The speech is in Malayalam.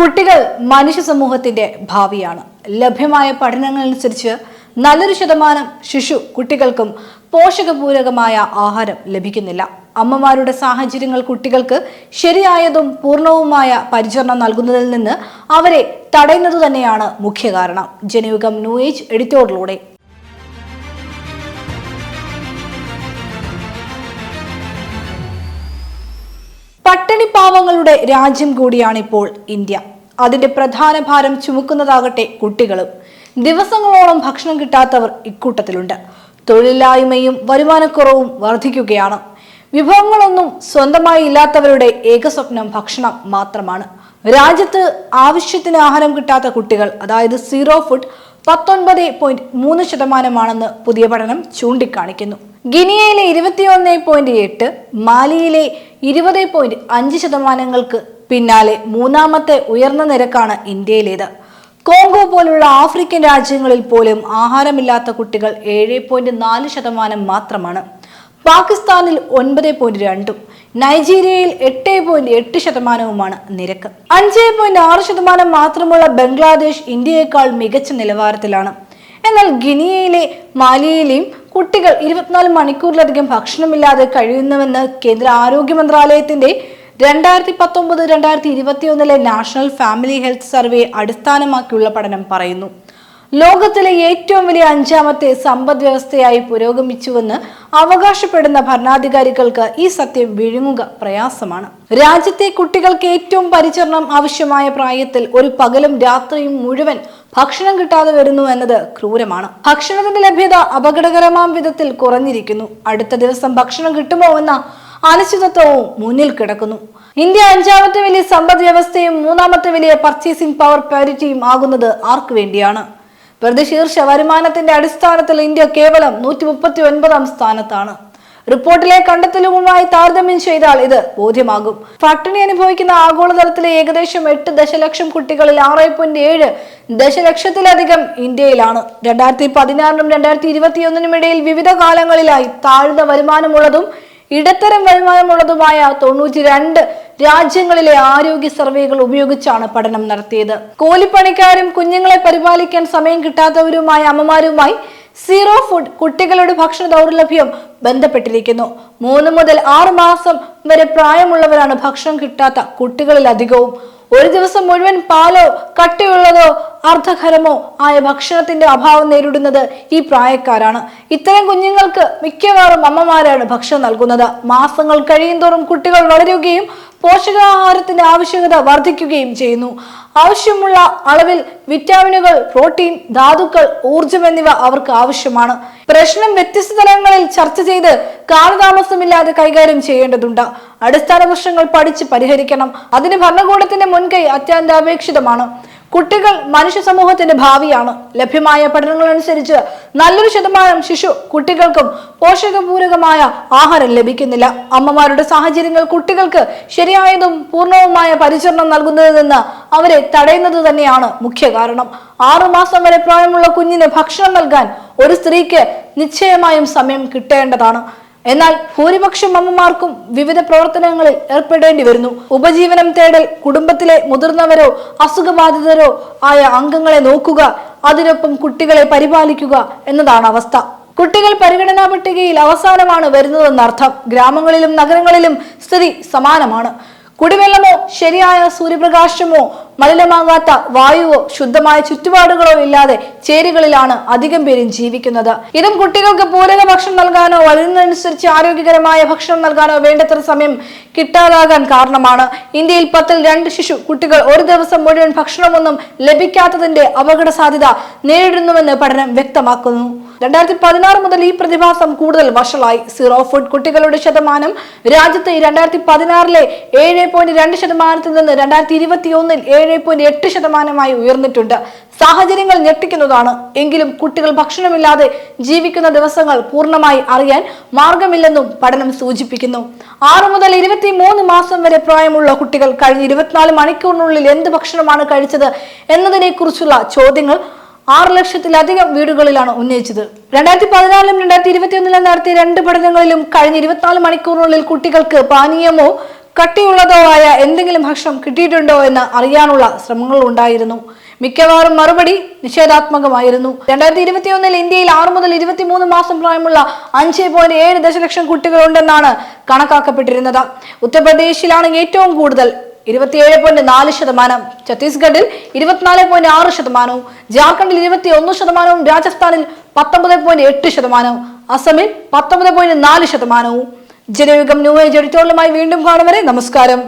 കുട്ടികൾ മനുഷ്യ സമൂഹത്തിന്റെ ഭാവിയാണ്. ലഭ്യമായ പഠനങ്ങളനുസരിച്ച് നല്ലൊരു ശതമാനം ശിശു കുട്ടികൾക്കും പോഷകപൂരകമായ ആഹാരം ലഭിക്കുന്നില്ല. അമ്മമാരുടെ സാഹചര്യങ്ങൾ കുട്ടികൾക്ക് ശരിയായതും പൂർണവുമായ പരിചരണം നൽകുന്നതിൽ നിന്ന് അവരെ തടയുന്നത് തന്നെയാണ് മുഖ്യ കാരണം. ജനയുഗം ന്യൂ ഏജ് എഡിറ്റോറിലൂടെ. പട്ടിണിപ്പാവങ്ങളുടെ രാജ്യം കൂടിയാണിപ്പോൾ ഇന്ത്യ. അതിന്റെ പ്രധാന ഭാരം ചുമക്കുന്നതാകട്ടെ കുട്ടികളും. ദിവസങ്ങളോളം ഭക്ഷണം കിട്ടാത്തവർ ഇക്കൂട്ടത്തിലുണ്ട്. തൊഴിലില്ലായ്മയും വരുമാനക്കുറവും വർദ്ധിക്കുകയാണ് വിഭവങ്ങളൊന്നും സ്വന്തമായി ഇല്ലാത്തവരുടെ ഏക സ്വപ്നം ഭക്ഷണം മാത്രമാണ്. രാജ്യത്ത് ആവശ്യത്തിന് ആഹാരം കിട്ടാത്ത കുട്ടികൾ അതായത് സീറോ ഫുഡ് പത്തൊൻപത് പോയിന്റ് മൂന്ന് ശതമാനമാണെന്ന് പുതിയ പഠനം ചൂണ്ടിക്കാണിക്കുന്നു. ഗിനിയയിലെ ഇരുപത്തിയൊന്ന് പോയിന്റ് എട്ട് മാലിയിലെ ഇരുപത് പോയിന്റ് അഞ്ച് ശതമാനങ്ങൾക്ക് പിന്നാലെ മൂന്നാമത്തെ ഉയർന്ന നിരക്കാണ് ഇന്ത്യയിലേത്. കോങ്കോ പോലുള്ള ആഫ്രിക്കൻ രാജ്യങ്ങളിൽ പോലും ആഹാരമില്ലാത്ത കുട്ടികൾ ഏഴ് പോയിന്റ് നാല് ശതമാനം മാത്രമാണ്. പാകിസ്ഥാനിൽ ഒൻപത് പോയിന്റ് രണ്ടും നൈജീരിയയിൽ എട്ട് പോയിന്റ് എട്ട് ശതമാനവുമാണ് നിരക്ക്. അഞ്ച് പോയിന്റ് ആറ് ശതമാനം മാത്രമുള്ള ബംഗ്ലാദേശ് ഇന്ത്യയേക്കാൾ മികച്ച നിലവാരത്തിലാണ്. എന്നാൽ ഗിനിയയിലെ മാലിയയിലെയും കുട്ടികൾ ഇരുപത്തിനാല് മണിക്കൂറിലധികം ഭക്ഷണമില്ലാതെ കഴിയുന്നുവെന്ന് കേന്ദ്ര ആരോഗ്യ മന്ത്രാലയത്തിന്റെ രണ്ടായിരത്തി പത്തൊമ്പത് രണ്ടായിരത്തി ഇരുപത്തിയൊന്നിലെ നാഷണൽ ഫാമിലി ഹെൽത്ത് സർവേ അടിസ്ഥാനമാക്കിയുള്ള പഠനം പറയുന്നു. ലോകത്തിലെ ഏറ്റവും വലിയ അഞ്ചാമത്തെ സമ്പദ് വ്യവസ്ഥയായി പുരോഗമിച്ചുവെന്ന് അവകാശപ്പെടുന്ന ഭരണാധികാരികൾക്ക് ഈ സത്യം വിഴുങ്ങുക പ്രയാസമാണ്. രാജ്യത്തെ കുട്ടികൾക്ക് ഏറ്റവും പരിചരണം ആവശ്യമായ പ്രായത്തിൽ ഒരു പകലും രാത്രിയും മുഴുവൻ ഭക്ഷണം കിട്ടാതെ വരുന്നു എന്നത് ക്രൂരമാണ്. ഭക്ഷണത്തിന്റെ ലഭ്യത അപകടകരമാം വിധത്തിൽ കുറഞ്ഞിരിക്കുന്നു. അടുത്ത ദിവസം ഭക്ഷണം കിട്ടുമോ എന്ന അനിശ്ചിതത്വവും മുന്നിൽ കിടക്കുന്നു. ഇന്ത്യ അഞ്ചാമത്തെ വലിയ സമ്പദ് വ്യവസ്ഥയും മൂന്നാമത്തെ വലിയ പർച്ചേസിംഗ് പവർ പാരിറ്റിയും ആകുന്നത് ആർക്കു വേണ്ടിയാണ്? പ്രതിശീർഷ വരുമാനത്തിന്റെ അടിസ്ഥാനത്തിൽ ഇന്ത്യ കേവലം നൂറ്റി മുപ്പത്തി ഒൻപതാം സ്ഥാനത്താണ്. റിപ്പോർട്ടിലെ കണ്ടെത്തലുകളുമായി താരതമ്യം ചെയ്താൽ ഇത് ബോധ്യമാകും. ഫാക്ടറി അനുഭവിക്കുന്ന ആഗോളതലത്തിലെ ഏകദേശം എട്ട് ദശലക്ഷം കുട്ടികളിൽ ആറ് പോയിന്റ് ഏഴ് ദശലക്ഷത്തിലധികം ഇന്ത്യയിലാണ്. രണ്ടായിരത്തി പതിനാറിനും രണ്ടായിരത്തി ഇരുപത്തിയൊന്നിനും ഇടയിൽ വിവിധ കാലങ്ങളിലായി താഴ്ന്ന വരുമാനമുള്ളതും ഇടത്തരം വരുമാനമുള്ളതുമായ തൊണ്ണൂറ്റി രണ്ട് രാജ്യങ്ങളിലെ ആരോഗ്യ സർവേകൾ ഉപയോഗിച്ചാണ് പഠനം നടത്തിയത്. കൂലിപ്പണിക്കാരും കുഞ്ഞുങ്ങളെ പരിപാലിക്കാൻ സമയം കിട്ടാത്തവരുമായ അമ്മമാരുമായി സീറോ ഫുഡ് കുട്ടികളുടെ ഭക്ഷണ ദൗർലഭ്യം ബന്ധപ്പെട്ടിരിക്കുന്നു. മൂന്ന് മുതൽ ആറ് മാസം വരെ പ്രായമുള്ളവരാണ് ഭക്ഷണം കിട്ടാത്ത കുട്ടികളിൽ അധികവും ഒരു ദിവസം മുഴുവൻ പാലോ കട്ടിയുള്ളതോ അർദ്ധഖരമോ ആയ ഭക്ഷണത്തിന്റെ അഭാവം നേരിടുന്നത് ഈ പ്രായക്കാരാണ്. ഇത്തരം കുഞ്ഞുങ്ങൾക്ക് മിക്കവാറും അമ്മമാരാണ് ഭക്ഷണം നൽകുന്നത്. മാസങ്ങൾ കഴിയുന്തോറും കുട്ടികൾ വളരുകയും പോഷകാഹാരത്തിന്റെ ആവശ്യകത വർദ്ധിക്കുകയും ചെയ്യുന്നു. ആവശ്യമുള്ള അളവിൽ വിറ്റാമിനുകൾ പ്രോട്ടീൻ ധാതുക്കൾ ഊർജം എന്നിവ അവർക്ക് ആവശ്യമാണ്. പ്രശ്നം വ്യത്യസ്ത തലങ്ങളിൽ ചർച്ച ചെയ്ത് കാലതാമസമില്ലാതെ കൈകാര്യം ചെയ്യേണ്ടതുണ്ട്. അടിസ്ഥാന പ്രശ്നങ്ങൾ പഠിച്ച് പരിഹരിക്കണം. അതിന് ഭരണകൂടത്തിന്റെ മുൻകൈ അത്യന്താപേക്ഷിതമാണ്. കുട്ടികൾ മനുഷ്യ സമൂഹത്തിന്റെ ഭാവിയാണ്. ലഭ്യമായ പഠനങ്ങൾ അനുസരിച്ച് നല്ലൊരു ശതമാനം ശിശു കുട്ടികൾക്കും പോഷകപൂരകമായ ആഹാരം ലഭിക്കുന്നില്ല. അമ്മമാരുടെ സാഹചര്യങ്ങൾ കുട്ടികൾക്ക് ശരിയായതും പൂർണവുമായ പരിചരണം നൽകുന്നതിൽ നിന്ന് അവരെ തടയുന്നത് തന്നെയാണ് മുഖ്യ കാരണം. ആറുമാസം വരെ പ്രായമുള്ള കുഞ്ഞിന് ഭക്ഷണം നൽകാൻ ഒരു സ്ത്രീക്ക് നിശ്ചയമായും സമയം കിട്ടേണ്ടതാണ്. എന്നാൽ ഭൂരിപക്ഷം അമ്മമാർക്കും വിവിധ പ്രവർത്തനങ്ങളിൽ ഏർപ്പെടേണ്ടി വരുന്നു. ഉപജീവനം തേടൽ കുടുംബത്തിലെ മുതിർന്നവരോ അസുഖബാധിതരോ ആയ അംഗങ്ങളെ നോക്കുക അതിനൊപ്പം കുട്ടികളെ പരിപാലിക്കുക എന്നതാണ് അവസ്ഥ. കുട്ടികൾ പരിഗണനാ പട്ടികയിൽ അവസാനമാണ് വരുന്നതെന്നർത്ഥം. ഗ്രാമങ്ങളിലും നഗരങ്ങളിലും സ്ഥിതി സമാനമാണ്. കുടിവെള്ളമോ ശരിയായ സൂര്യപ്രകാശമോ മലിനമാകാത്ത വായുവോ ശുദ്ധമായ ചുറ്റുപാടുകളോ ഇല്ലാതെ ചേരികളിലാണ് അധികം പേരും ജീവിക്കുന്നത്. ഇതും കുട്ടികൾക്ക് പൂരക ഭക്ഷണം നൽകാനോ വളരുന്നതനുസരിച്ച് ആരോഗ്യകരമായ ഭക്ഷണം നൽകാനോ വേണ്ടത്ര സമയം കിട്ടാതാകാൻ കാരണമാണ്. ഇന്ത്യയിൽ പത്തിൽ രണ്ട് ശിശു കുട്ടികൾ ഒരു ദിവസം മുഴുവൻ ഭക്ഷണമൊന്നും ലഭിക്കാത്തതിന്റെ അപകട സാധ്യത നേരിടുന്നുവെന്ന് പഠനം വ്യക്തമാക്കുന്നു. രണ്ടായിരത്തി പതിനാറ് മുതൽ ഈ പ്രതിഭാസം കൂടുതൽ വഷളായി. സീറോ ഫുഡ് കുട്ടികളുടെ ശതമാനം രാജ്യത്ത് രണ്ടായിരത്തി പതിനാറിലെ ഏഴ് പോയിന്റ് രണ്ട് ശതമാനത്തിൽ നിന്ന് രണ്ടായിരത്തി ഇരുപത്തി ഒന്നിൽ ഏഴ് പോയിന്റ് എട്ട് ശതമാനമായി ഉയർന്നിട്ടുണ്ട്. സാഹചര്യങ്ങൾ ഞെട്ടിക്കുന്നതാണ്. എങ്കിലും കുട്ടികൾ ഭക്ഷണമില്ലാതെ ജീവിക്കുന്ന ദിവസങ്ങൾ പൂർണമായി അറിയാൻ മാർഗമില്ലെന്നും പഠനം സൂചിപ്പിക്കുന്നു. ആറ് മുതൽ ഇരുപത്തി മൂന്ന് മാസം വരെ പ്രായമുള്ള കുട്ടികൾ കഴിഞ്ഞ ഇരുപത്തിനാല് മണിക്കൂറിനുള്ളിൽ എന്ത് ഭക്ഷണമാണ് കഴിച്ചത് എന്നതിനെക്കുറിച്ചുള്ള ചോദ്യങ്ങൾ ആറ് ലക്ഷത്തിലധികം വീടുകളിലാണ് ഉന്നയിച്ചത്. രണ്ടായിരത്തി പതിനാലിലും രണ്ടായിരത്തി ഇരുപത്തിയൊന്നിലും നടത്തിയ രണ്ട് പഠനങ്ങളിലും കഴിഞ്ഞ ഇരുപത്തിനാല് മണിക്കൂറിനുള്ളിൽ കുട്ടികൾക്ക് പാനീയമോ കട്ടിയുള്ളതോ ആയ എന്തെങ്കിലും ഭക്ഷണം കിട്ടിയിട്ടുണ്ടോ എന്ന് അറിയാനുള്ള ശ്രമങ്ങൾ ഉണ്ടായിരുന്നു. മിക്കവാറും മറുപടി നിഷേധാത്മകമായിരുന്നു. രണ്ടായിരത്തി ഇരുപത്തിയൊന്നിൽ ഇന്ത്യയിൽ ആറ് മുതൽ ഇരുപത്തിമൂന്ന് മാസം പ്രായമുള്ള അഞ്ച് പോയിന്റ് ഏഴ് ദശലക്ഷം കുട്ടികളുണ്ടെന്നാണ് കണക്കാക്കപ്പെട്ടിരുന്നത്. ഉത്തർപ്രദേശിലാണ് ഏറ്റവും കൂടുതൽ ഇരുപത്തിയേഴ് പോയിന്റ് നാല് ശതമാനം. ഛത്തീസ്ഗഡിൽ ഇരുപത്തിനാല് പോയിന്റ് ആറ് ശതമാനവും ജാർഖണ്ഡിൽ ഇരുപത്തി ഒന്ന് ശതമാനവും രാജസ്ഥാനിൽ പത്തൊമ്പത് പോയിന്റ് എട്ട് ശതമാനവും അസമിൽ പത്തൊമ്പത് പോയിന്റ് നാല് ശതമാനവും. ജനയുഗം ന്യൂ ഏജ് എഡിറ്റോറിയലുമായി വീണ്ടും കാണും നമസ്കാരം.